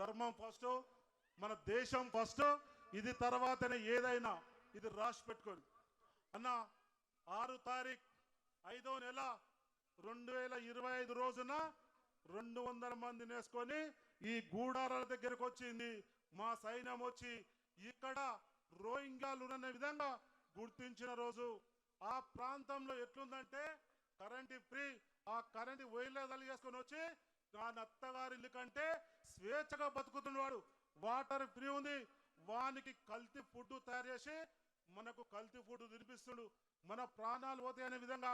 ధర్మం ఫస్ట్ మన దేశం ఫస్ట్ ఇది తర్వాతనే ఏదైనా ఇది రాసి పెట్టుకోండి. అన్న ఆరు తారీఖు ఐదో నెల రెండు వేల ఇరవై ఐదు రోజున రెండు వందల మంది నేసుకొని ఈ గూడారాల దగ్గరకు వచ్చింది. మా సైన్యం వచ్చి ఇక్కడ రోహింగ్యాలు ఉన్న విధంగా గుర్తించిన రోజు. ఆ ప్రాంతంలో ఎట్లుందంటే కరెంట్ ఫ్రీ ఆ కరెంట్ వైర్లు చేసుకొని వచ్చి నా అత్తగారి ఇల్లు కంటే స్వేచ్ఛగా బతుకుతున్నవాడు వాటర్ ఫ్రీ ఉంది. వానికి కల్తీ ఫుడ్ తయారు చేసి మనకు కల్తీ ఫుడ్ తినిపిస్తుడు. మన ప్రాణాలు పోతాయి అనే విధంగా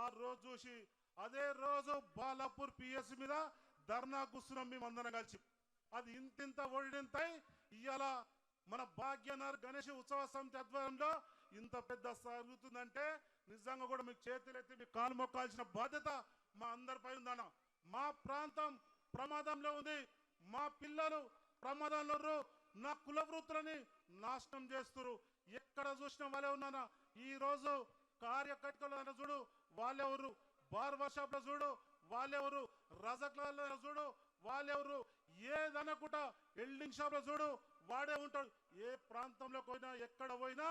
ఆ రోజు చూసి అదే రోజు బాలాపూర్ పిఎస్ మీద ధర్నా కూర్చున్నాం మేము అందరం కలిసి. అది ఇంతింత ఒడింతై ఇవాళ మన భాగ్యనగర్ గణేష్ ఉత్సవ సమితి ఆధ్వర్యంలో ఇంత పెద్ద సాగుతుందంటే నిజంగా కూడా మీకు చేతులు ఎత్తి మీకు కాలు మొక్కాల్సిన బాధ్యత మా అందరిపై ఉందన్నా. మా ప్రాంతం ప్రమాదంలో ఉంది. మా పిల్లలు ప్రమాదంలో నా కుల వృత్తులని నాశనం చేస్తున్నారు ఎక్కడ చూసిన వాళ్ళే ఉన్నానా? ఈ రోజు కార్యకర్తలు చూడు వాళ్ళెవరు బార్బర్ షాప్లో చూడు వాళ్ళెవరు రజక్లలో చూడు వాళ్ళెవరు ఏదనకుండా వెల్డింగ్ షాప్లో చూడు వాడే ఉంటాడు. ఏ ప్రాంతంలో పోయినా ఎక్కడ పోయినా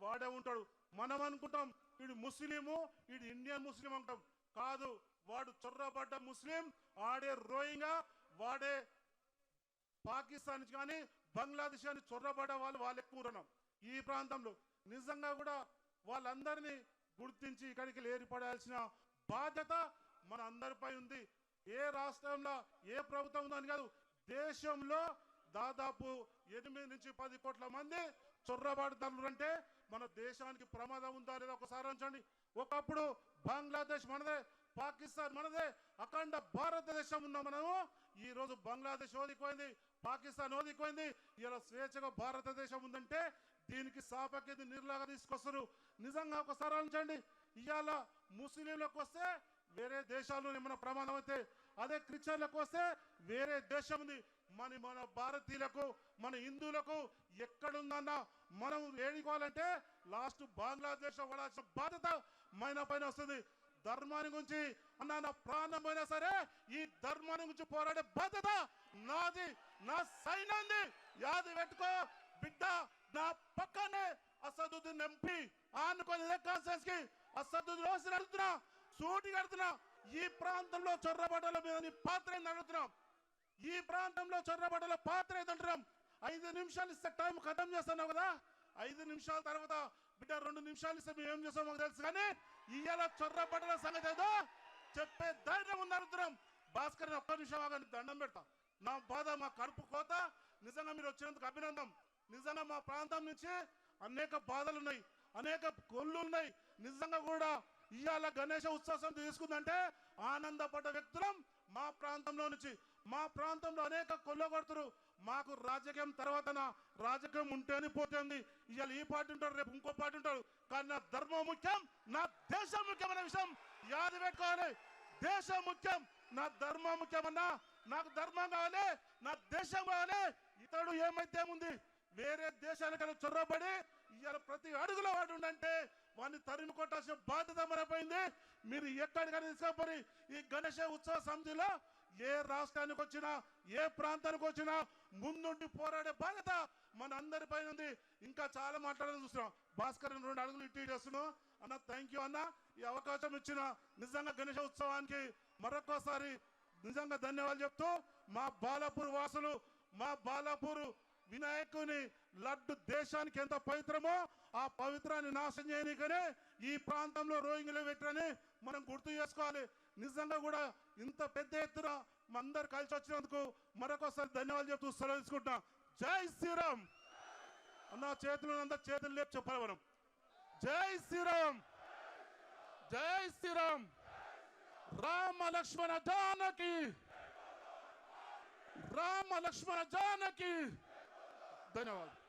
వాడే ఉంటాడు. మనం అనుకుంటాం ఇది ముస్లిము ఇది ఇండియన్ ముస్లిం అంటాం కాదు వాడు చొర్రబడ్డ ముస్లిం ఆడే రోయింగా వాడే పాకిస్తాన్ కానీ బంగ్లాదేశ్ అని చొర్రబడ్డ వాళ్ళు వాళ్ళు ఎక్కువ ఈ ప్రాంతంలో నిజంగా కూడా వాళ్ళందరినీ గుర్తించి ఇక్కడికి ఏర్పడాల్సిన బాధ్యత మన అందరిపై ఉంది. ఏ రాష్ట్రంలో ఏ ప్రభుత్వం ఉందని కాదు దేశంలో దాదాపు ఎనిమిది నుంచి పది కోట్ల మంది చొర్రబాటుదారులు అంటే మన దేశానికి ప్రమాదం ఉందా లేదా ఒకసారి ఉంచండి ఒకప్పుడు బంగ్లాదేశ్ మనదే పాకిస్తాన్ మనదే అఖండ భారతదేశం ఉన్న మనము. ఈ రోజు బంగ్లాదేశ్ ఓదిపోయింది పాకిస్తాన్ ఓదిపోయింది ఇలా స్వేచ్ఛగా భారతదేశం ఉందంటే దీనికి సాపకేది నిర్లాగా తీసుకొస్తారు. నిజంగా ఒకసారి ఆలోచించండి. ఇవాళ ముస్లింలకు వస్తే వేరే దేశాల్లో ఏమైనా ప్రమాదం అయితే అదే క్రిస్టియన్లకు వస్తే వేరే దేశం ఉంది. మన మన భారతీయులకు మన హిందువులకు ఎక్కడుందన్న మనం ఏడుకోవాలంటే లాస్ట్ బంగ్లాదేశ్ పడాల్సిన బాధ్యత మన పైన వస్తుంది. ధర్మాన్ని గురించి అన్న నా ప్రాణం పోయినా సరే ఈ ధర్మాన్ని గురించి పోరాడే బాధ్యత నాది నా సైన్యంది. యాది పెట్టుకో బిడ్డ నా పక్కనే అసదుద్దీన్ ఎంపీ ఆనుకొని కాన్సెన్స్కి అసదుద్దీన్ రోజు నడుతున్నా సూటి కడుతున్నా. ఈ ప్రాంతంలో చొర్రబడ్డల మీద నీ పాత్ర ఏంది అడుగుతున్నాం? ఈ ప్రాంతంలో చొర్రబడ్డల పాత్ర ఏదంటున్నాం ఐదు నిమిషాలు ఇస్తే టైం ఖతం చేస్తున్నావు కదా? ఐదు నిమిషాల తర్వాత బిడ్డ రెండు నిమిషాలు ఇస్తే మేము ఏం చేస్తామో తెలుసు కానీ ఇయ్యాల చొర్రబడ్డల సంగతి ఏదో చెప్పే ధైర్యం ఉంది భాస్కర్ ఒక్క నిమిషం ఆగండి దండం పెడతా. నా బాధ మా కడుపు కోత. నిజంగా మీరు వచ్చినందుకు అభినందం. నిజంగా మా ప్రాంతం నుంచి అనేక బాధలు ఉన్నాయి అనేక కొల్లు ఉన్నాయి. నిజంగా కూడా ఇవాళ గణేష ఉత్సవం తీసుకుందంటే ఆనందపడ్డ వ్యక్తులం మా ప్రాంతంలో నుంచి. మా ప్రాంతంలో అనేక కొల్లగొడుతురు. మాకు రాజకీయం తర్వాతన రాజకీయం ఉంటేనే పోతుంది. ఇవాళ ఈ పార్టీ ఉంటాడు రేపు ఇంకో పార్టీ ఉంటాడు. కానీ నా ధర్మం ముఖ్యం నా దేశం ముఖ్యమైన విషయం యాది పెట్టుకోవాలి. దేశం ముఖ్యం నా ధర్మం ముఖ్యమన్నా నాకు ధర్మం కావాలి నా దేశం కావాలి. ఇతడు ఏమైతే ఉంది వేరే దేశాలకైనా చొరబడి ఇవాళ ప్రతి అడుగులో వాడు ఉండంటే వాడిని తరిమి కొట్టాల్సిన బాధ్యత మరపోయింది మీరు ఎక్కడికైనా తీసుకొని ఈ గణేష ఉత్సవ సమితిలో ఏ రాష్ట్రానికి వచ్చినా ఏ ప్రాంతానికి వచ్చినా ముందుండి పోరాడే బాధ్యత మన అందరిపై ఉంది. ఇంకా చాలా మాట్లాడాలని చూస్తున్నాం. భాస్కర్ రెండు అడుగులు ఇటు ఇటు చేస్తున్నాం అన్న థ్యాంక్ యూ అన్న. ఈ అవకాశం ఇచ్చిన నిజంగా గణేష ఉత్సవానికి మరొకసారి నిజంగా ధన్యవాదాలు చెప్తూ మా బాలాపూర్ వాసులు మా బాలాపూర్ వినాయకుని లడ్డు దేశానికి ఎంత పవిత్రమో ఆ పవిత్రాన్ని నాశనం చేయనికనే ఈ ప్రాంతంలో రోహింగ్లు పెట్టరని మనం గుర్తు చేసుకోవాలి. నిజంగా కూడా ఇంత పెద్ద ఎత్తున అందరు కలిసి వచ్చినందుకు మరొకసారి ధన్యవాదాలు చెప్తూ సెలవు తీసుకుంటున్నా. జై శ్రీరామ్. అన్న చేతులు అందరు చేతులు లేపు చెప్పాలి మనం. జై శ్రీరామ్. జై శ్రీరామ్. రామ లక్ష్మణ జానకి. రామ లక్ష్మణ జానకి. ధన్యవాదాలు.